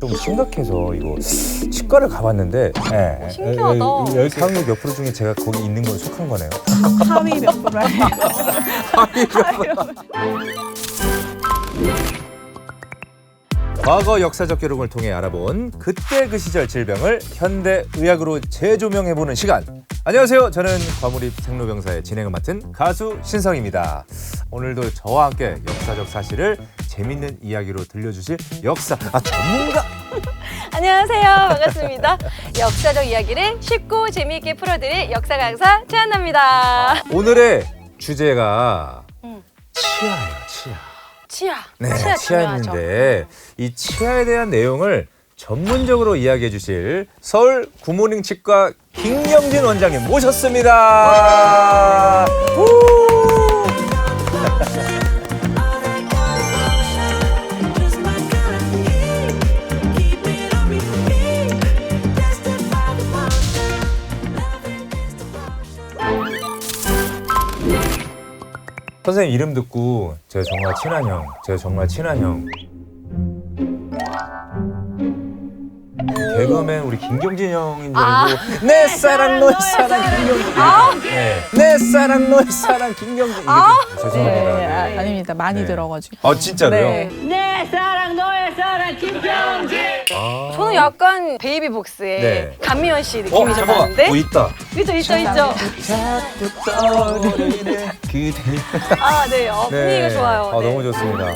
좀 심각해서 이거 치과를 가봤는데 예, 예, 신기하다. 예, 열 상육 몇 프로 중에 제가 거기 있는 건 속한 거네요. 하위 몇 프로 아니에요? 과거 역사적 기록을 통해 알아본 그때 그 시절 질병을 현대 의학으로 재조명해보는 시간. 안녕하세요. 저는 과몰입 생로병사의 진행을 맡은 가수 신성입니다. 오늘도 저와 함께 역사적 사실을 재밌는 이야기로 들려주실 역사 아 전문가 안녕하세요. 반갑습니다. 역사적 이야기를 쉽고 재미있게 풀어드릴 역사 강사 최한나입니다. 오늘의 주제가 음. 치아예요. 치아. 치아. 네, 치아. 치아였는데 이 치아에 대한 내용을 전문적으로 이야기해 주실 서울 구모닝 치과 김영진 원장님 모셨습니다. 우! 선생님 이름 듣고 제가 정말 친한 형, 제가 정말 친한 형. 개그맨 우리 김경진 형인 줄 아. 알고 내 사랑 너의 사랑 김경진 네. 내 사랑 너의 사랑 김경진 이게 좀 죄송합니다. 네, 아, 네. 아닙니다. 많이 네. 들어가지고. 아 진짜로요? 네. 내 사랑 너의 사랑 김경진 아. 저는 약간 베이비복스의 네. 감미연 씨어 느낌이 좀 잠깐만 나는데. 어 있다. 있죠, 있죠, 있죠. 자꾸 떠오르는 그대. 아, 네. 어, 분위기가 좋아요. 아, 네. 너무 좋습니다.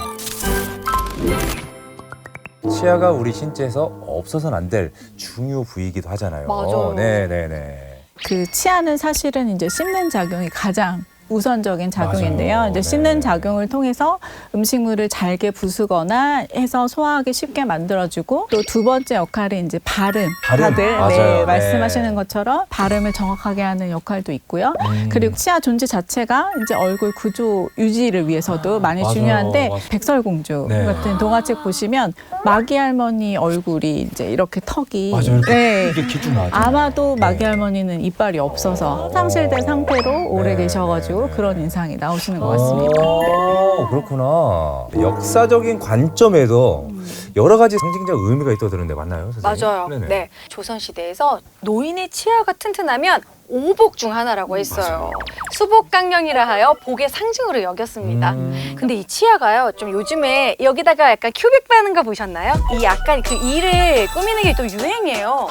치아가 우리 신체에서 없어서는 안 될 중요 부위이기도 하잖아요. 맞아요. 네, 네, 네. 그 치아는 사실은 이제 씹는 작용이 가장 우선적인 작용인데요. 맞아요. 이제 네. 씹는 작용을 통해서 음식물을 잘게 부수거나 해서 소화하기 쉽게 만들어주고 또 두 번째 역할이 이제 발음. 발음. 다들 맞아요. 네, 네. 말씀하시는 것처럼 발음을 정확하게 하는 역할도 있고요. 음. 그리고 치아 존재 자체가 이제 얼굴 구조 유지를 위해서도 많이 맞아요. 중요한데 맞아요. 백설공주 네. 같은 동화책 보시면 마기 할머니 얼굴이 이제 이렇게 턱이 맞아요. 이렇게 네. 이게 기준 나죠. 아마도 네. 할머니는 이빨이 없어서 상실된 상태로 오래 네, 계셔가지고 그런 인상이 나오시는 것 같습니다. 네. 아, 그렇구나. 역사적인 관점에도 여러 가지 상징적 의미가 있다고 들었는데 맞나요? 선생님? 맞아요. 네네. 네. 조선시대에서 노인의 치아가 튼튼하면 오복 중 하나라고 했어요. 수복강령이라 하여 복의 상징으로 여겼습니다. 음. 근데 이 치아가요, 좀 요즘에 여기다가 약간 큐빅 바는 거 보셨나요? 이 약간 그 이를 꾸미는 게 또 유행이에요.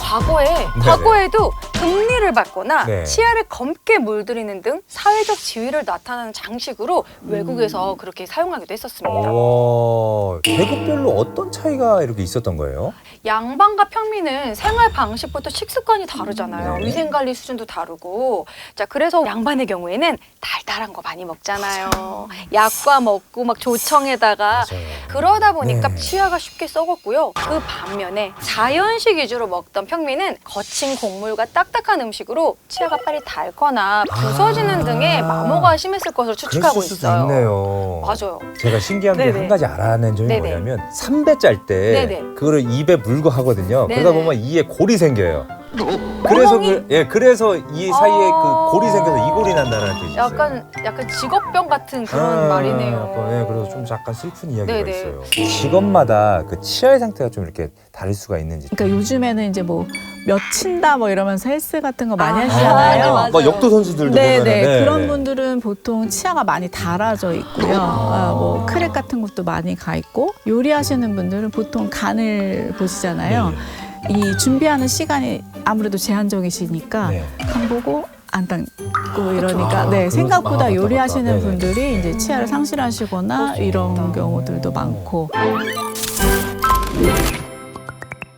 과거에, 과거에도 금리를 받거나 네. 치아를 검게 물들이는 등 사회적 지위를 나타내는 장식으로 외국에서 그렇게 사용하기도 했었습니다. 와, 계급별로 어떤 차이가 이렇게 있었던 거예요? 양반과 평민은 생활 방식부터 식습관이 다르잖아요. 네. 위생 관리 수준도 다르고. 자, 그래서 양반의 경우에는 달달한 거 많이 먹잖아요. 약과 먹고 막 조청에다가. 그러다 보니까 네. 치아가 쉽게 썩었고요. 그 반면에 자연식 위주로 먹던 평민은 거친 곡물과 딱 딱한 음식으로 치아가 빨리 닳거나 부서지는 아. 등의 마모가 심했을 것으로 추측하고 그랬을 수도 있어요. 있네요. 맞아요. 제가 신기한 게 네네. 한 가지 알아낸 점이 네네. 뭐냐면 삼배 짤 때 네네. 그거를 입에 물고 하거든요. 그러다 네네. 보면 이에 골이 생겨요. 그래서 그, 예, 그래서 이 사이에 아. 그 골이 생겨서 이골이 난다는 뜻이 있어요. 약간 약간 직업병 같은 그런 아, 말이네요. 약간, 네, 그래서 좀 약간 슬픈 이야기가 네네. 있어요. 직업마다 그 치아의 상태가 좀 이렇게 다를 수가 있는지. 그러니까 요즘에는 이제 뭐몇 친다 뭐 이러면서 헬스 같은 거 많이 아, 하시잖아요. 네, 맞아요. 뭐 역도 선수들도 네, 보면은, 네. 그런 네. 분들은 보통 치아가 많이 닳아져 있고요. 아, 뭐 크랙 같은 것도 많이 가 있고 요리하시는 분들은 보통 간을 보시잖아요. 네. 이 준비하는 시간이 아무래도 제한적이시니까 네. 간 보고 안 닦고 이러니까 아, 네 그런- 생각보다 아, 맞다, 요리하시는 맞다. 네네. 분들이 이제 치아를 상실하시거나 그럴 수 이런. 경우들도 많고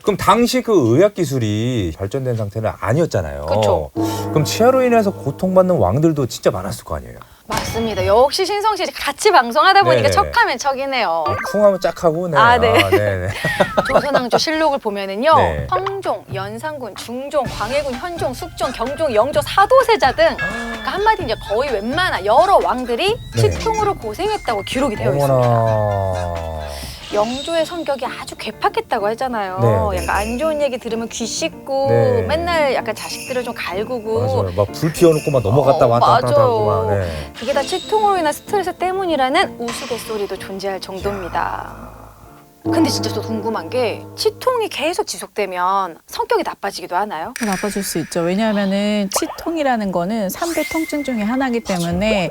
그럼 당시 그 의학 기술이 발전된 상태는 아니었잖아요. 그쵸. 그럼 치아로 인해서 고통받는 왕들도 진짜 많았을 거 아니에요. 맞습니다. 역시 신성 씨 같이 방송하다 보니까 네네. 척하면 척이네요. 쿵하면 짝하고 네. 아, 네. 네네. 조선왕조 실록을 보면은요, 네. 황종, 연산군, 중종, 광해군, 현종, 숙종, 경종, 영조, 사도세자 등 그러니까 한마디 이제 거의 웬만한 여러 왕들이 네. 치통으로 고생했다고 기록이 되어 있습니다. 어머나. 영조의 성격이 아주 괴팍했다고 하잖아요. 네, 네. 약간 안 좋은 얘기 들으면 귀 씻고 네. 맨날 약간 자식들을 좀 갈구고 맞아요. 막 불 피워놓고 막 넘어갔다 어, 왔다 갔다 맞아요. 하고 막. 네. 그게 다 치통으로 인한 스트레스 때문이라는 우스갯소리도 존재할 정도입니다. 근데 진짜 또 궁금한 게 치통이 계속 지속되면 성격이 나빠지기도 하나요? 나빠질 수 있죠. 왜냐하면은 치통이라는 거는 삼대 통증 중에 하나이기 때문에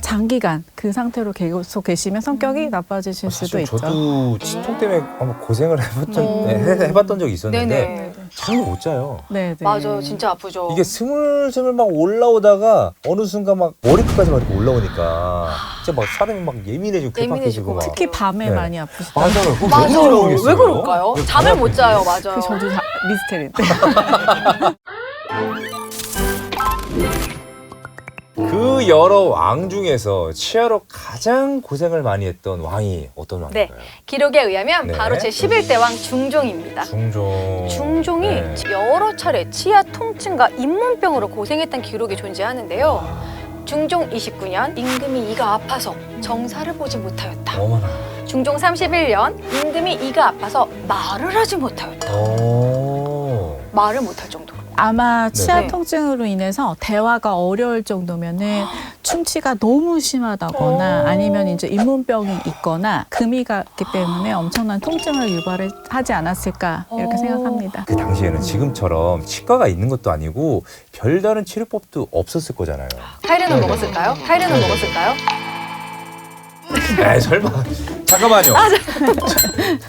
장기간 그 상태로 계속 계시면 성격이 나빠지실 수도 사실 있죠. 저도 치통 때문에 한번 고생을 해봤던, 오. 네, 해- 해봤던 적이 있었는데 네네. 잠을 못 자요. 네, 네. 맞아요. 진짜 아프죠. 이게 스물스물 막 올라오다가 어느 순간 막 머리끝까지 막 이렇게 올라오니까 진짜 막 사람이 막 예민해지고 예민해지고 막 특히 밤에 네. 많이 아프시다. 맞아요. 그거 왜 맞아요. 그런지 모르겠어요. 왜 그럴까요? 잠을 못 자요. 맞아요. 그 저도 다 미스테리인데. 그 여러 왕 중에서 치아로 가장 고생을 많이 했던 왕이 어떤 네. 왕인가요? 기록에 의하면 네. 바로 제 11대 왕 중종입니다. 중종. 중종이 네. 여러 차례 치아 통증과 잇몸병으로 고생했던 기록이 존재하는데요. 중종 29년 임금이 이가 아파서 정사를 보지 못하였다. 어머나. 중종 31년 임금이 이가 아파서 말을 하지 못하였다. 오. 말을 못할 정도로. 아마 치아 네. 통증으로 인해서 대화가 어려울 정도면은 충치가 너무 심하다거나 오. 아니면 이제 잇몸병이 있거나 금이 갔기 때문에 엄청난 통증을 유발을 하지 않았을까 이렇게 오. 생각합니다. 그 당시에는 지금처럼 치과가 있는 것도 아니고 별다른 치료법도 없었을 거잖아요. 타이레놀 네네. 먹었을까요? 타이레놀 네네. 먹었을까요? 에이 설마. 잠깐만요.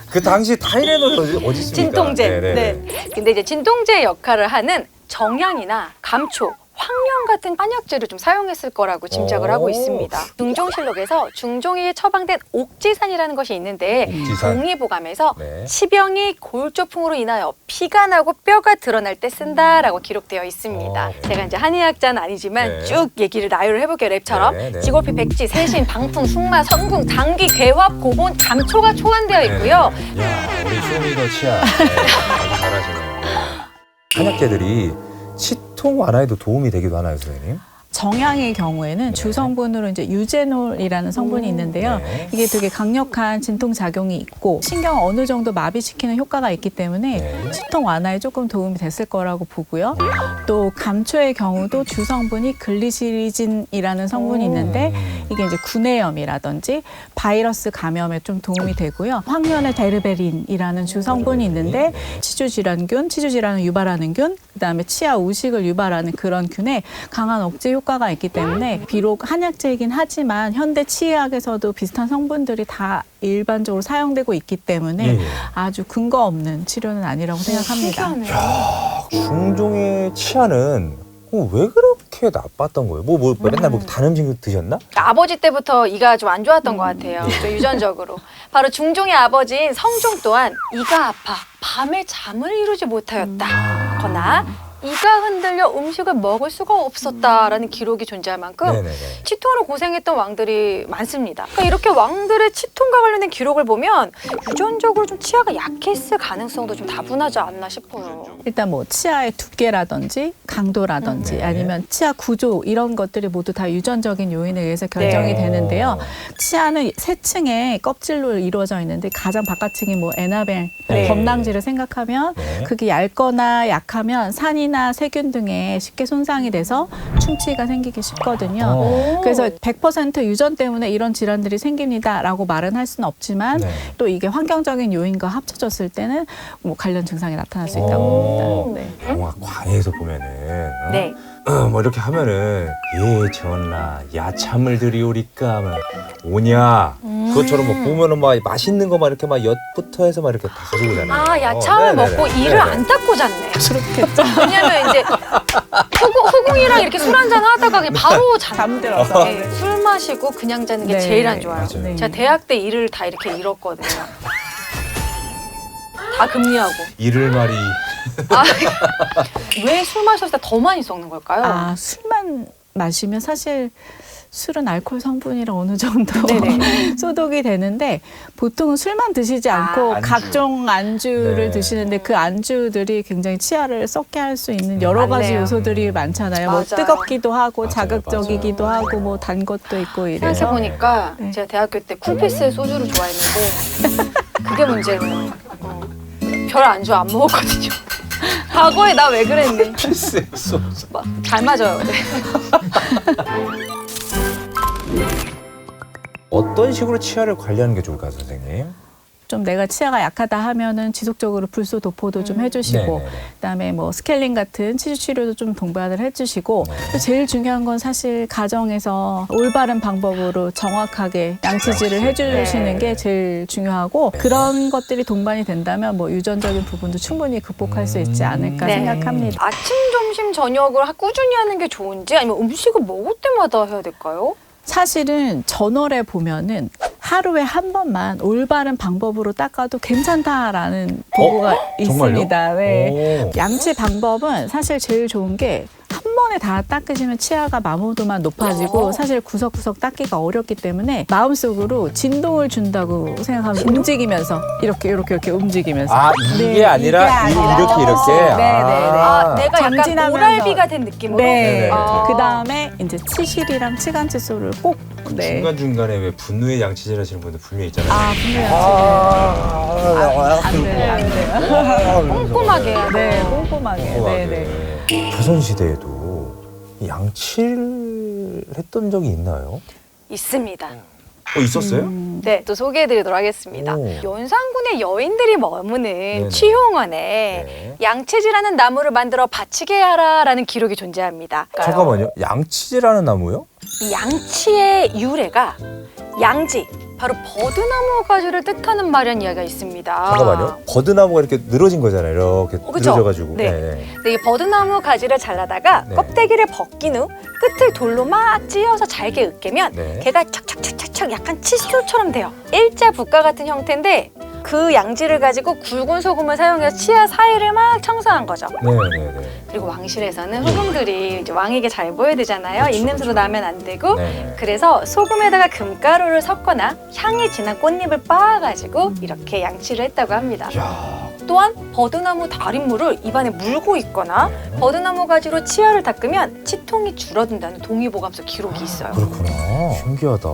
그 당시 타이레놀이 어디, 어디 있습니까? 진통제. 네네네. 네. 근데 이제 진통제 역할을 하는 정향이나 감초, 황령 같은 한약재를 좀 사용했을 거라고 짐작을 오. 하고 있습니다. 중종실록에서 중종이 처방된 옥지산이라는 것이 있는데 옥지산. 동의보감에서 네. 치병이 골조풍으로 인하여 피가 나고 뼈가 드러날 때 쓴다라고 기록되어 있습니다. 어. 제가 이제 한의학자는 아니지만 네. 쭉 얘기를 나열을 해볼게요 랩처럼 네, 네. 지골피, 백지, 세신, 방풍, 숙마, 성궁, 당귀, 괴합, 고본, 감초가 초안되어 있고요. 네네. 야, 우리 쇼미더 치아. 네, 아주 잘하시네요. 네. 한약재들이 치통 완화에도 도움이 되기도 하나요, 선생님? 정향의 경우에는 네. 주성분으로 이제 유제놀이라는 성분이 있는데요. 네. 이게 되게 강력한 진통 작용이 있고 신경 어느 정도 마비시키는 효과가 있기 때문에 네. 치통 완화에 조금 도움이 됐을 거라고 보고요. 또 감초의 경우도 주성분이 글리시리진이라는 성분이 있는데 음. 이게 이제 구내염이라든지 바이러스 감염에 좀 도움이 되고요. 황련의 데르베린이라는 주성분이 있는데 치주 질환균, 치주 질환을 유발하는 균, 그다음에 치아 우식을 유발하는 그런 균에 강한 억제 효과 가 있기 때문에 비록 한약재이긴 하지만 현대 치의학에서도 비슷한 성분들이 다 일반적으로 사용되고 있기 때문에 예, 예. 아주 근거 없는 치료는 아니라고 생각합니다. 신기하네요. 중종의 치아는 어, 왜 그렇게 나빴던 거예요? 뭐, 뭐 맨날 뭐단 음식 드셨나? 아버지 때부터 이가 좀 안 좋았던 것 같아요. 좀 유전적으로. 바로 중종의 아버지인 성종 또한 이가 아파 밤에 잠을 이루지 못하였다. 거나 이가 흔들려 음식을 먹을 수가 없었다라는 기록이 존재할 만큼 네네네. 치통으로 고생했던 왕들이 많습니다. 그러니까 이렇게 왕들의 치통과 관련된 기록을 보면 유전적으로 좀 치아가 약했을 가능성도 좀 다분하지 않나 싶어요. 일단 뭐 치아의 두께라든지 강도라든지 네. 아니면 치아 구조 이런 것들이 모두 다 유전적인 요인에 의해서 결정이 네. 되는데요. 치아는 세 층의 껍질로 이루어져 있는데 가장 바깥층이 뭐 에나벨 네. 범랑지를 생각하면 네. 그게 얇거나 약하면 산이 나 세균 등에 쉽게 손상이 돼서 충치가 생기기 쉽거든요. 어. 그래서 100% 유전 때문에 이런 질환들이 생깁니다라고 말은 할 수는 없지만 네. 또 이게 환경적인 요인과 합쳐졌을 때는 뭐 관련 증상이 나타날 수 있다고 오. 봅니다. 네. 영화 광해에서 보면은 어? 네. 어, 뭐 이렇게 하면은 예 전라 야참을 드리오리까 하면 오냐 음. 그것처럼 뭐 보면은 막 맛있는 거 막 이렇게 막 엿부터 해서 막 이렇게 다 가져오잖아요. 아 야참을 어, 네네네. 먹고 이를 네네. 안 닦고 잤네. 그렇겠죠. 왜냐면 이제 후궁, 후궁이랑 이렇게 술 한잔 하다가 그냥 바로 잠 잠들어서. 네, 술 마시고 그냥 자는 게 네, 제일 안 좋아요. 맞아요. 네. 제가 대학 때 일을 다 이렇게 잃었거든요. 다 금리하고. 이를 말이 아, 왜 술 마셨을 때 더 많이 썩는 걸까요? 아 술만 마시면 사실 술은 알코올 성분이라 어느 정도 네네. 소독이 되는데 보통은 술만 드시지 않고 아, 안주. 각종 안주를 네. 드시는데 그 안주들이 굉장히 치아를 썩게 할 수 있는 여러 가지 맞네요. 요소들이 많잖아요. 뭐 맞아요. 뜨겁기도 하고 맞아요, 자극적이기도 맞아요. 하고 뭐 단 것도 있고 생각해 이래서 보니까 네. 제가 대학교 때 쿨피스의 소주를 좋아했는데 그게 문제예요. 어. 별 안주 안 먹었거든요. 과거에 나 왜 그랬니? 소스. 막잘 맞아요. 네. 어떤 식으로 치아를 관리하는 게 좋을까요, 선생님? 좀 내가 치아가 약하다 하면은 지속적으로 불소 도포도 좀 해주시고 네네네. 그다음에 뭐 스케일링 같은 치주 치료도 좀 동반을 해주시고 또 제일 중요한 건 사실 가정에서 올바른 방법으로 정확하게 양치질을 해주시는 게 제일 중요하고 그런 것들이 동반이 된다면 뭐 유전적인 부분도 충분히 극복할 수 있지 않을까 네. 생각합니다. 아침, 점심, 저녁을 하- 꾸준히 하는 게 좋은지 아니면 음식을 먹을 때마다 해야 될까요? 사실은 전월에 보면은 하루에 한 번만 올바른 방법으로 닦아도 괜찮다라는 보고가 있습니다. 네. 오. 양치 방법은 사실 제일 좋은 게 한 번에 다 닦으시면 치아가 마모도만 높아지고 사실 구석구석 닦기가 어렵기 때문에 마음속으로 진동을 준다고 생각하면 움직이면서 이렇게 이렇게 이렇게 움직이면서 아 이게 네, 아니라 이게 이- 아니라. 이렇게 이렇게. 네, 네, 네. 아, 내가 약간 전진하면서. 오랄비가 된 느낌으로? 네. 아. 그 다음에 이제 치실이랑 치간 칫솔을 꼭 네. 중간 중간에 왜 분노의 양치질 하시는 분들 분명 있잖아요. 아, 분명히 아, 안 돼요, 안 돼요. 꼼꼼하게 네, 돼요. 꼼꼼하게. 네, 네. 조선 시대에도 양치를 했던 적이 있나요? 있습니다. 어 있었어요? 네, 또 소개해드리도록 하겠습니다. 오. 연산군의 여인들이 머무는 네네. 취용원에 네. 양치질하는 나무를 만들어 바치게 하라라는 기록이 존재합니다. 잠깐만요. 양치질하는 나무요? 이 양치의 유래가 양지, 바로 버드나무 가지를 뜻하는 말이라는 이야기가 있습니다. 잠깐만요. 버드나무가 이렇게 늘어진 거잖아요. 이렇게 어, 그쵸? 늘어져가지고. 네. 근데 이 버드나무 가지를 잘라다가 네. 껍데기를 벗긴 후 끝을 돌로 막 찧어서 잘게 으깨면 네. 걔가 척척척척척 약간 칫솔처럼 돼요. 일자 붓과 같은 형태인데 그 양지를 가지고 굵은 소금을 사용해서 치아 사이를 막 청소한 거죠. 네네네. 그리고 왕실에서는 소금들이 이제 왕에게 잘 보여야 되잖아요. 그쵸, 입냄새로 그쵸. 나면 안 되고 네. 그래서 소금에다가 금가루를 섞거나 향이 진한 꽃잎을 빻아가지고 이렇게 양치를 했다고 합니다. 야, 또한 버드나무 달인물을 입안에 물고 있거나 네. 버드나무 가지로 치아를 닦으면 치통이 줄어든다는 동의보감서 기록이 있어요. 그렇구나. 신기하다.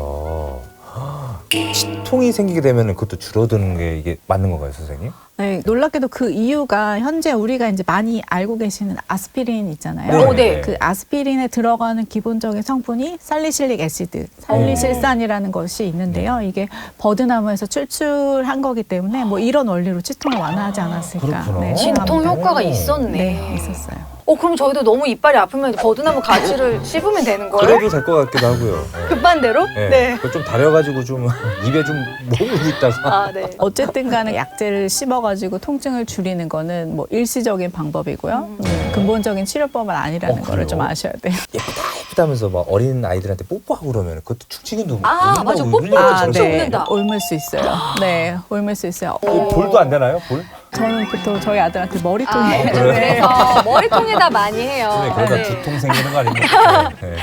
치통이 생기게 되면 그것도 줄어드는 게 이게 맞는 건가요, 선생님? 네, 놀랍게도 그 이유가 현재 우리가 이제 많이 알고 계시는 아스피린 있잖아요. 네. 오, 네. 그 아스피린에 들어가는 기본적인 성분이 살리실릭 애시드, 살리실산이라는 것이 있는데요. 이게 버드나무에서 출출한 거기 때문에 뭐 이런 원리로 치통을 완화하지 않았을까. 그렇구나. 네, 진통 생각합니다. 효과가 오. 있었네. 네, 있었어요. 어 그럼 저희도 너무 이빨이 아프면 버드나무 가지를 씹으면 되는 거예요? 그래도 될 것 같기도 하고요. 네. 급한 대로? 네. 그거 좀 다려가지고 좀 입에 좀 머물고 있다가. 아 네. 어쨌든 간에 약재를 씹어가지고 통증을 줄이는 거는 뭐 일시적인 방법이고요. 음, 근본적인 치료법은 아니라는 어, 거를 좀 그래요? 아셔야 돼요. 예쁘다 예쁘다면서 막 어린 아이들한테 뽀뽀하고 그러면 그것도 축치근도 아, 맞아. 뽀뽀로 진짜 옮는다. 옮을 수 있어요. 네, 옮을 수 있어요. 어, 볼도 안 되나요? 볼? 저는 보통 저희 아들한테 머리통에 아, 어, 그래요? 그래서 머리통에다 많이 해요. 선생님 그러다 네. 두통 생기는 거 아닙니까? 네.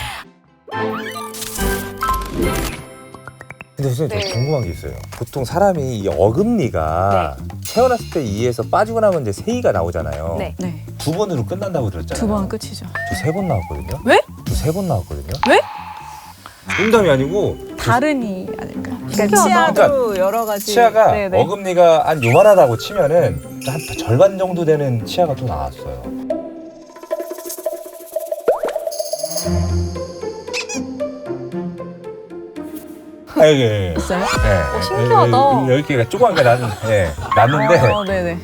근데 선생님 네. 저 궁금한 게 있어요. 보통 사람이 이 어금니가 태어났을 때 이에서 빠지고 나면 이제 세이가 나오잖아요. 네. 네, 두 번으로 끝난다고 들었잖아요. 두 번 끝이죠. 저세 번 나왔거든요. 왜? 저 세 번 나왔거든요. 왜? 농담이 아니고 다른 이 아닐까. 그러니까 신기하다. 치아도 여러 가지. 치아가 네네. 어금니가 한 요만하다고 치면은 한 절반 정도 되는 치아가 또 나왔어요. 아, 예, 예. 있어요? 네. 어, 신기하다. 열 개가 조그만 게 났, 네, 났는데 어, 네네.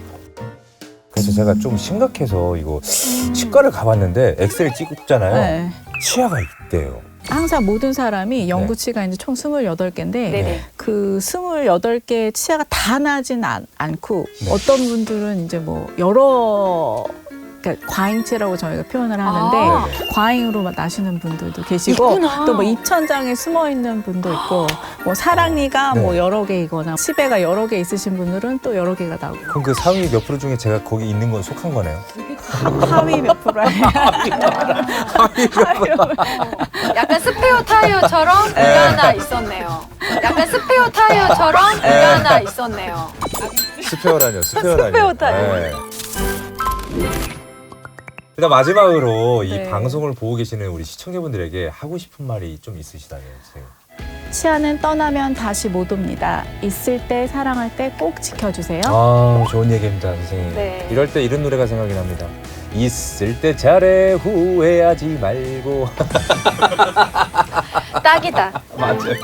그래서 제가 좀 심각해서 이거 치과를 가봤는데 엑스레이 찍잖아요. 네. 치아가 있대요. 항상 모든 사람이 연구치가 이제 총 28개인데 네네. 그 28개 치아가 다 나진 않, 않고 네. 어떤 분들은 이제 뭐 여러 그러니까 과잉치라고 저희가 표현을 하는데 아. 과잉으로 나시는 분들도 계시고 있구나. 또 뭐 입천장에 숨어 있는 분도 있고 뭐 사랑니가 네. 뭐 여러 개이거나 치배가 여러 개 있으신 분들은 또 여러 개가 나오고 그럼 그 상위 몇 프로 중에 제가 거기 있는 건 속한 거네요. 하 위 몇 프로 약간 스페어 타이어처럼 이게 하나 있었네요. 약간 스페어 타이어처럼 이게 하나 있었네요. 스페어라뇨, 스페어라뇨. 스페어 타요. 네. 일단 마지막으로 이 네. 방송을 보고 계시는 우리 시청자분들에게 하고 싶은 말이 좀 있으시다면 선생님. 치아는 떠나면 다시 못 옵니다. 있을 때 사랑할 때 꼭 지켜주세요. 아 좋은 얘기입니다 선생님. 네. 이럴 때 이런 노래가 생각이 납니다. 있을 때 잘해 후회하지 말고 딱이다. 맞아요.